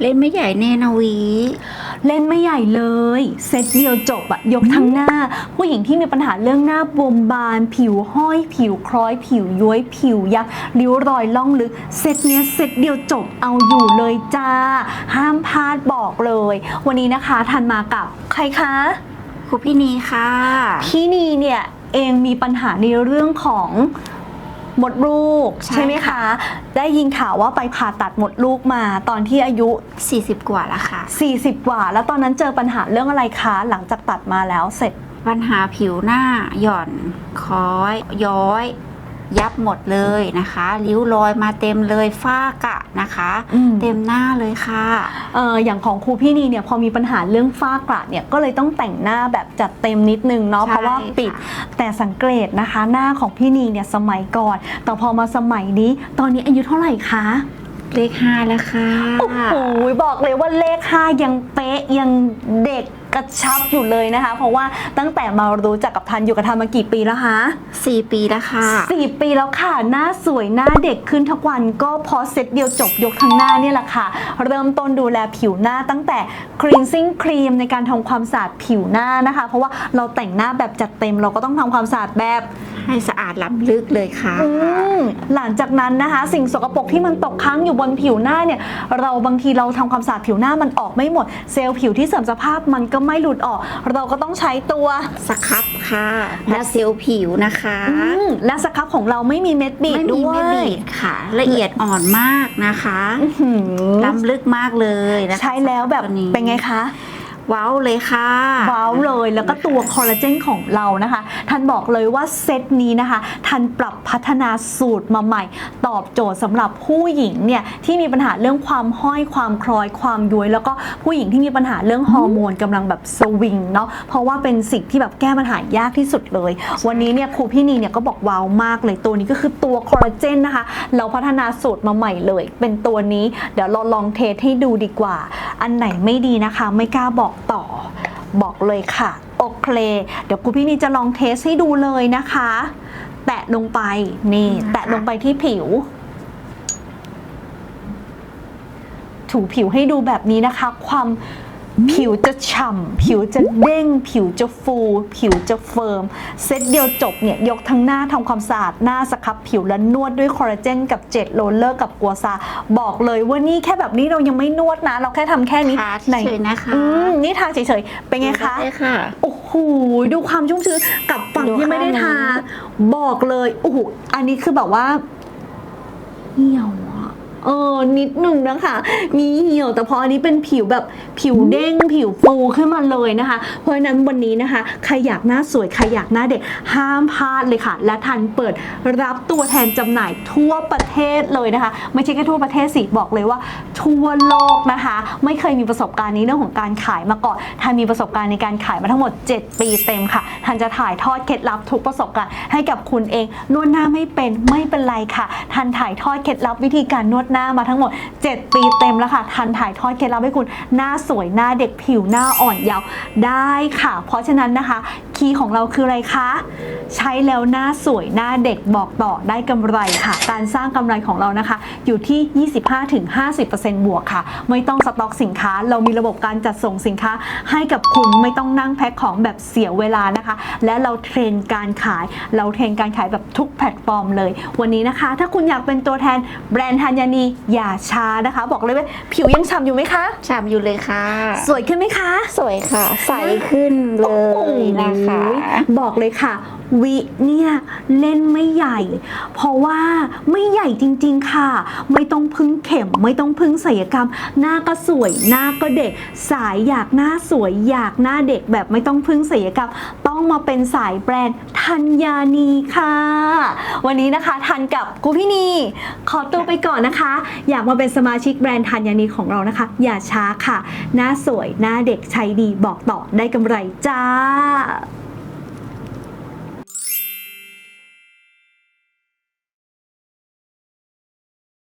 เล่นไม่ใหญ่แน่นะวีเล่นไม่ใหญ่เลย เซตเดียวจบอะยกทั้งหน้า ผู้หญิงที่มีปัญหาเรื่องหน้าบวมบาน ผิวห้อย ผิวคล้อย ผิวย้วยผิวยักริ้วรอยล่องลึก เซตเนี้ยเซตเดียวจบเอาอยู่เลยจ้า ห้ามพลาดบอกเลย วันนี้นะคะทันมากับใครคะครูพี่นีค่ะ พี่นีเนี่ยเองมีปัญหาในเรื่องของห มดลูกใช่ ใช่ไหมคะ ได้ยินข่าวว่าไปผ่าตัดหมดลูกมาตอนที่อายุ 40 กว่าแล้วค่ะ 40 กว่า แล้วตอนนั้นเจอปัญหาเรื่องอะไรคะหลังจากตัดมาแล้วเสร็จ ปัญหาผิวหน้าหย่อนคล้อย ย้อย ยับหมดเลยนะคะริ้วรอยมาเต็มเลยฝ้ากระนะคะ อืม เต็มหน้าเลยค่ะ เอออย่างของครูพี่นีเนี่ยพอมีปัญหาเรื่องฝ้ากระเนี่ยก็เลยต้องแต่งหน้าแบบจัดเต็มนิดนึงเนาะใช่เพราะว่าปิดค่ะแต่สังเกตนะคะหน้าของพี่นีเนี่ยสมัยก่อน แต่พอมาสมัยนี้ ตอนนี้อายุเท่าไหร่คะเลขห้าแล้วค่ะ โอ้โหบอกเลยว่าเลข5ยังเป๊ะยังเด็ก กระชับอยู่เลยนะคะ เพราะว่าตั้งแต่มารู้จักกับทันอยู่กับทันมากี่ปีแล้วคะสี่ปีแล้วค่ะสี่ปีแล้วค่ะ หน้าสวยหน้าเด็กขึ้นทุกวันก็เพอเซตเดียวจบยกทั้งหน้าเนี่ยแหละค่ะ เริ่มต้นดูแลผิวหน้าตั้งแต่ cleansing cream ในการทำความสะอาดผิวหน้านะคะ เพราะว่าเราแต่งหน้าแบบจัดเต็มเราก็ต้องทำความสะอาดแบบให้สะอาดล้ำลึกเลยค่ะอืมหลังจากนั้นนะคะ สิ่งสกปรกที่มันตกค้างอยู่บนผิวหน้าเนี่ย เราบางทีเราทำความสะอาดผิวหน้ามันออกไม่หมด เซลล์ผิวที่เสื่อมสภาพมันก็ไม่หลุดออก เราก็ต้องใช้ตัวสครับค่ะและเซลล์ผิวนะคะอืมและสครับของเราไม่มีเม็ดบีดไม่มีด้วยไม่บีดค่ะ ละเอียดอ่อนมากนะคะอื้อหือล้ำลึกมากเลยนะคะใช้แล้วแบบตัวนี้ เป็นไงคะ ว้าวเลยค่ะว้าวเลยแล้วก็ตัวคอลลาเจนของเรานะคะทันบอกเลยว่าเซตนี้นะคะทันปรับพัฒนาสูตรมาใหม่ ตอบโจทย์สำหรับผู้หญิงเนี่ยที่มีปัญหาเรื่องความห้อยความคล้อยความย้วย แล้วก็ผู้หญิงที่มีปัญหาเรื่องฮอร์โมนกำลังแบบสวิงเนาะเพราะว่าเป็นสิ่งที่แบบแก้ปัญหายากที่สุดเลย วันนี้เนี่ยครูพี่นีเนี่ยก็บอกว้าวมากเลยตัวนี้ก็คือตัวคอลลาเจนนะคะเราพัฒนาสูตรมาใหม่เลย เป็นตัวนี้เดี๋ยวเราลองเทสให้ดูดีกว่า อันไหนไม่ดีนะคะ ไม่กล้าบอกต่อ บอกเลยค่ะ โอเค เดี๋ยวครูพี่นีจะลองเทสให้ดูเลยนะคะ แตะลงไปนี่นะคะแตะลงไปที่ผิว ถูผิวให้ดูแบบนี้นะคะ ความ ผิวจะฉ่ำผิวจะเด้ง ผิวจะฟู ผิวจะเฟิร์ม เซตเดียวจบเนี่ย ยกทั้งหน้าทำความสะอาด หน้าสครับผิวและนวดด้วยคอลลาเจนกับเจลโรลเลอร์กับกัวซา บอกเลยว่านี่แค่แบบนี้เรายังไม่นวดนะ เราแค่ทำแค่นี้ทาไหนเฉยๆนะคะอืมนี่ทาเฉยๆ เป็นไงคะได้ค่ะโอ้โหดูความชุ่มชื้นกับฝั่งดูที่ไม่ได้ทาข้างนี้บอกเลยโอ้โหอันนี้คือแบบว่าเหี่ยวอะเออ นิดหนึ่งนะคะ มีเหี่ยวแต่พออันนี้เป็นผิวแบบผิวเด้งผิวฟูขึ้นมาเลยนะคะ เพราะฉะนั้นวันนี้นะคะ ใครอยากหน้าสวย ใครอยากหน้าเด็กห้ามพลาดเลยค่ะ และทันเปิดรับตัวแทนจำหน่ายทั่วประเทศเลยนะคะ ไม่ใช่แค่ทั่วประเทศสิบอกเลยว่า ทั่วโลกนะคะ ไม่เคยมีประสบการณ์นี้เรื่องของการขายมาก่อนทันมีประสบการณ์ในการขายมาทั้งหมด 7 ปีเต็มค่ะทันจะถ่ายทอดเคล็ดลับทุกประสบการณ์ให้กับคุณเองนวดหน้าไม่เป็นไม่เป็นไรค่ะ ทันถ่ายทอดเคล็ดลับวิธีการนวดหน้ามาทั้งั้งหมด 7 ปีเต็มแล้วค่ะ ทันถ่ายทอดเคล็ดลับให้คุณหน้าสวยหน้าเด็กผิวหน้าอ่อนเยาว์ได้ค่ะ เพราะฉะนั้นนะคะคีย์ของเราคืออะไรคะ ใช้แล้วหน้าสวยหน้าเด็กบอกต่อได้กำไรค่ะ การสร้างกำไรของเรานะคะ อยู่ที่ 25-50%บวกค่ะ ไม่ต้องสต็อกสินค้า เรามีระบบการจัดส่งสินค้า ให้กับคุณไม่ต้องนั่งแพ็คของแบบเสียเวลานะคะ และเราเทรนการขาย เราเทรนการขายแบบทุกแพลตฟอร์มเลย วันนี้นะคะ ถ้าคุณอยากเป็นตัวแทนแบรนด์ธัญญานีอย่าช้านะคะ บอกเลยว่าผิวยังฉ่ำอยู่ไหมคะ ฉ่ำอยู่เลยค่ะ สวยขึ้นไหมคะ สวยค่ะ ใสขึ้นเลยนะคะโอ้ยบอกเลยค่ะ วิเนี่ยเล่นไม่ใหญ่ เพราะว่าไม่ใหญ่จริง ๆค่ะ ไม่ต้องพึ่งเข็ม ไม่ต้องพึ่งศัลยกรรม หน้าก็สวย หน้าก็เด็ก สายอยากหน้าสวยอยากหน้าเด็กแบบไม่ต้องพึ่งศัลยกรรม ต้องมาเป็นสายแบรนด์ธัญญานีค่ะ วันนี้นะคะทันกับกูพี่นีขอตัวไปก่อนนะคะ อยากมาเป็นสมาชิกแบรนด์ธัญญานีของเรานะคะ อย่าช้าค่ะ หน้าสวย หน้าเด็กใช้ดีบอกต่อได้กำไรจ้า